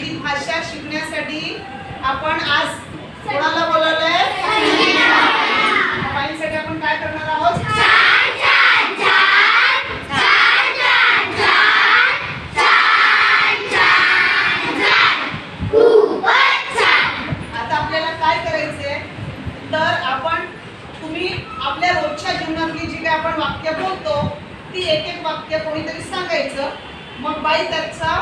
मराठी भाषा शिकण्यासाठी आपण आज कोणाला बोलावलंय? आहे आपण काय करणार आहोत? आता आपल्याला काय करायचंय? तर आपण तुम्ही आपल्या रोजच्या आपण वाक्य बोलतो ती एक एक वाक्य कोणीतरी सांगायचं. मग बाई त्याचा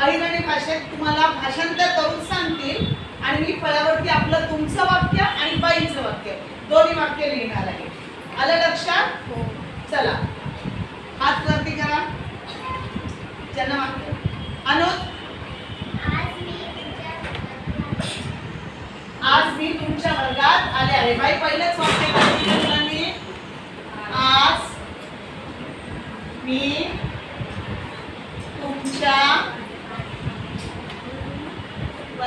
अहिराणी भाषेत तुम्हाला भाषांतर करून सांगतील आणि मी फळ्यावरती आपलं तुमचं वाक्य आणि बाईचं वाक्य दोन्ही वाक्य लिहिणार आहे. आलं लक्षात? हो. चला. हात वरती करा. ज्यांना वाक्य. अनुज? आज मी तुमच्या वर्गात आले आहे. बाई पहिलंच वाक्य आज मी तुमच्या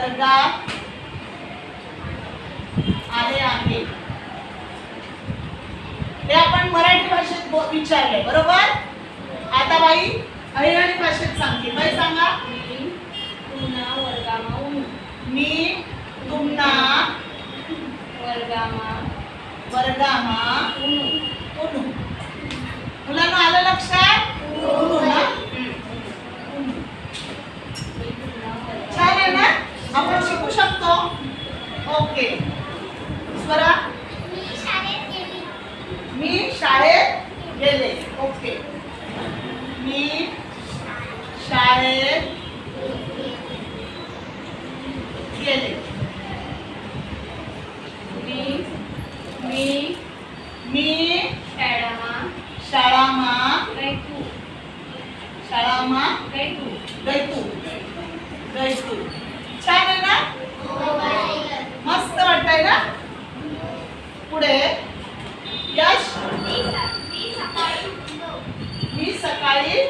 वर्गात आले आहे. हे आपण मराठी भाषेत विचारलंय बरोबर? आता बाई अहिराणी भाषेत सांगते. बाई सांगा. मी तुमना वर्गामा. वर्गामा ऊन उनू मुलांना आलं लक्षात? उनू ना मी पुन्हा वर्गामा छान आहे ना आपण शिकू शकतो ओके स्वरा मी शाळेत गेले. ओके. मी शाळेत गेले. मी मी मी शाळामा शाळामा गैतू. शाळामा गैतू. गैतू. गैतू. छान आहे ना? मस्त वाटतंय ना? पुढे. यश मी सकाळी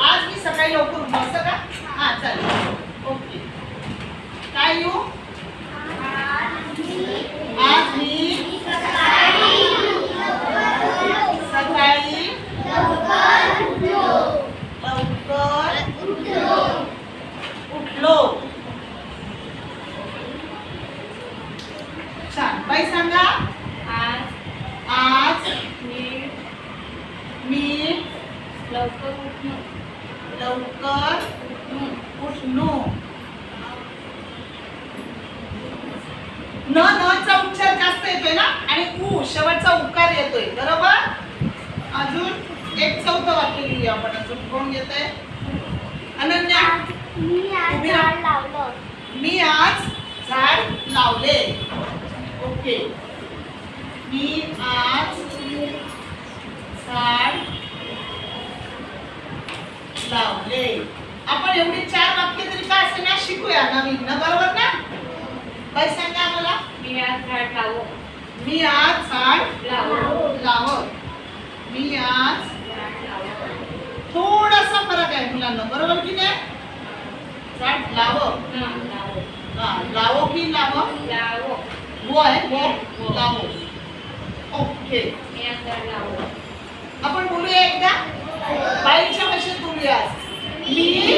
आज मी सकाळी लवकर उठलो असं का? हां चालेल. ओके. काय येऊ आज मी सकाळी लवकर उठलो छान बाई सांगा आज आज मी मी लवकर उठलो लवकर उठलो न न चा उच्चार जास्त येतोय ना? आणि उ शेवटचा उकार येतोय. बरोबर? अजून एक चौथं वाक्य लिहूया आपण. अजून कोण घेत आहे अनन्या उभी राहा. मी आज झाड लावले. ओके. मी आज झाड लावले. आपण एवढी चार वाक्य तरी काय असे ना शिकूया? नवीन. ना बरोबर ना? काय सांगा. मी आज झाड लावो. मी आज झाड लावो. लावत मी आज लावो थोडासा फरक आहे मुलांना बरोबर की नाही? झाड लाव. लावो. हा, लावो की लाव? लावो. वो आहे? वो लावो. ओके. मी आज झाड लावो. आपण बोलूया एकदा? बाईच्या भाषेत बोलूया. मी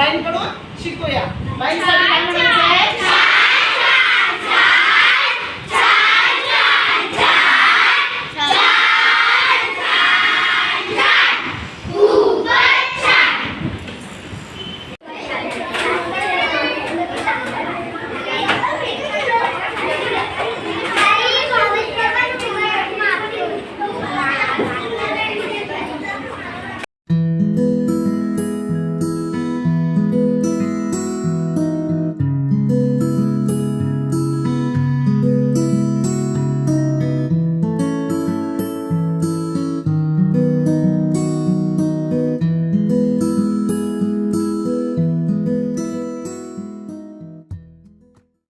बाईंकडून शिकूया. बाईंसाठी काय म्हणायचं आहे.